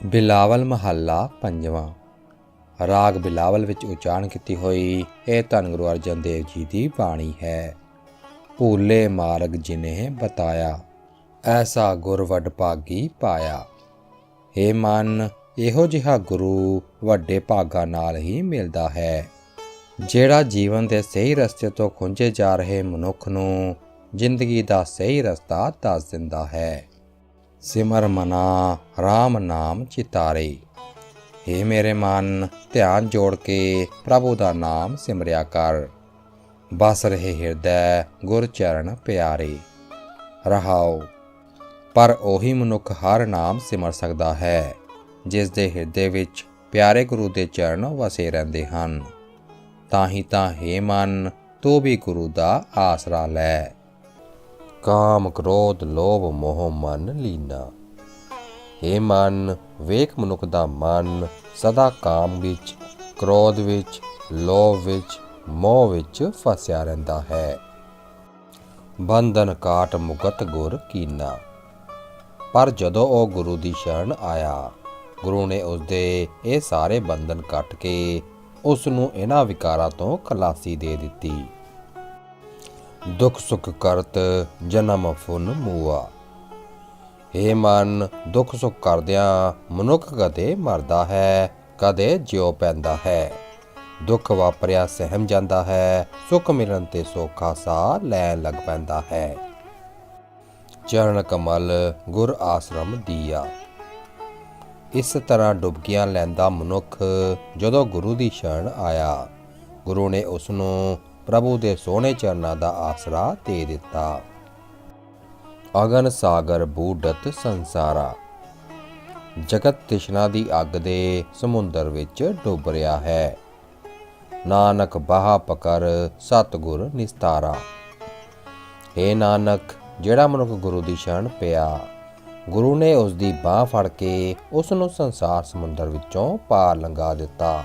ਬਿਲਾਵਲ ਮਹੱਲਾ ਪੰਜਵਾਂ। ਰਾਗ ਬਿਲਾਵਲ ਵਿੱਚ ਉਚਾਰਨ ਕੀਤੀ ਹੋਈ ਇਹ ਧੰਨ ਗੁਰੂ ਅਰਜਨ ਦੇਵ ਜੀ ਦੀ ਬਾਣੀ ਹੈ। ਭੂਲੇ ਮਾਰਗ ਜਿਨੇ ਬਤਾਇਆ, ਐਸਾ ਗੁਰ ਵਡ ਭਾਗੀ ਪਾਇਆ। ਏ ਮਨ, ਇਹੋ ਜਿਹਾ ਗੁਰੂ ਵੱਡੇ ਭਾਗਾ ਨਾਲ ਹੀ ਮਿਲਦਾ ਹੈ, ਜਿਹੜਾ ਜੀਵਨ ਦੇ ਸਹੀ ਰਸਤੇ ਤੋਂ ਖੁੰਝੇ ਜਾ ਰਹੇ ਮਨੁੱਖ ਨੂੰ ਜ਼ਿੰਦਗੀ ਦਾ ਸਹੀ ਰਸਤਾ ਦੱਸ ਦਿੰਦਾ ਹੈ। ਸਿਮਰ ਮਨਾ RAM ਨਾਮ ਚਿਤਾਰੇ। ਏ ਮੇਰੇ ਮਨ, ਧਿਆਨ ਜੋੜ ਕੇ ਪ੍ਰਭੂ ਦਾ ਨਾਮ ਸਿਮਰਿਆ ਕਰ। ਬਸ ਰਹੇ ਹਿਰਦੈ ਗੁਰ ਚਰਨ ਪਿਆਰੇ। ਰਹਾਓ, ਪਰ ਉਹੀ ਮਨੁੱਖ ਹਰ ਨਾਮ ਸਿਮਰ ਸਕਦਾ ਹੈ, ਜਿਸ ਦੇ ਹਿਰਦੇ ਵਿੱਚ ਪਿਆਰੇ ਗੁਰੂ ਦੇ ਚਰਨ ਵਸੇ ਰਹਿੰਦੇ ਹਨ। ਤਾਂ ਹੀ ਤਾਂ ਹੇ ਮਨ, ਤੂੰ ਵੀ ਗੁਰੂ ਦਾ ਆਸਰਾ ਲੈ। ਕਾਮ, ਕ੍ਰੋਧ, ਲੋਭ, ਮੋਹ, ਮਨ, ਲੀਨਾ। ਏ ਮਨ, ਵੇਖ ਮਨੁੱਖ ਦਾ ਮਨ ਸਦਾ ਕਾਮ ਵਿੱਚ, ਕ੍ਰੋਧ ਵਿੱਚ, ਲੋਭ ਵਿੱਚ, ਮੋਹ ਵਿੱਚ ਫਸਿਆ ਰਹਿੰਦਾ ਹੈ। ਬੰਧਨ ਕਾਟ ਮੁਕਤ ਗੁਰ ਕੀਨਾ। ਪਰ ਜਦੋਂ ਉਹ ਗੁਰੂ ਦੀ ਸ਼ਰਨ ਆਇਆ, ਗੁਰੂ ਨੇ ਉਸ ਦੇ ਇਹ ਸਾਰੇ ਬੰਧਨ ਕੱਟ ਕੇ ਉਸ ਨੂੰ ਇਹਨਾਂ ਵਿਕਾਰਾਂ ਤੋਂ ਖਲਾਸੀ ਦੇ ਦਿੱਤੀ। ਦੁੱਖ ਸੁੱਖ ਕਰਤ ਜਨਮ ਫੁਨ ਮੂਆ। ਏ ਮਨ, ਦੁੱਖ ਸੁੱਖ ਕਰਦਿਆਂ ਮਨੁੱਖ ਕਦੇ ਮਰਦਾ ਹੈ, ਕਦੇ ਜਿਉ ਪੈਂਦਾ ਹੈ। ਦੁੱਖ ਵਾਪਰਿਆ ਸਹਿਮ ਜਾਂਦਾ ਹੈ, ਸੁੱਖ ਮਿਲਣ ਤੇ ਸੋਖਾ ਸਾ ਲੈਣ ਲੱਗ ਪੈਂਦਾ ਹੈ। ਚਰਨ ਕਮਲ ਗੁਰ ਆਸ਼ਰਮ ਦੀਆ। ਇਸ ਤਰ੍ਹਾਂ ਡੁਬਕੀਆਂ ਲੈਂਦਾ ਮਨੁੱਖ ਜਦੋਂ ਗੁਰੂ ਦੀ ਸ਼ਰਨ ਆਇਆ। ਗੁਰੂ ਨੇ ਉਸ ਨੂੰ ਪ੍ਰਭੂ ਦੇ ਸੋਹਣੇ ਚਰਨਾਂ ਦਾ ਆਸਰਾ ਦੇ ਦਿੱਤਾ। ਅਗਨ ਸਾਗਰ ਬੂਡਤ ਸੰਸਾਰਾ। ਜਗਤ ਤ੍ਰਿਸ਼ਨਾ ਦੀ ਅੱਗ ਦੇ ਸਮੁੰਦਰ ਵਿੱਚ ਡੁੱਬ ਰਿਹਾ ਹੈ। ਨਾਨਕ ਬਾਹਾ ਪਕਰ ਸਤਗੁਰ ਨਿਸਤਾਰਾ। ਏ ਨਾਨਕ, ਜਿਹੜਾ ਮਨੁੱਖ ਗੁਰੂ ਦੀ ਸ਼ਰਨ ਪਿਆ, ਗੁਰੂ ਨੇ ਉਸ ਦੀ ਬਾਹ ਫੜ ਕੇ ਉਸ ਨੂੰ ਸੰਸਾਰ ਸਮੁੰਦਰ ਵਿੱਚੋਂ ਪਾਰ ਲੰਘਾ ਦਿੱਤਾ।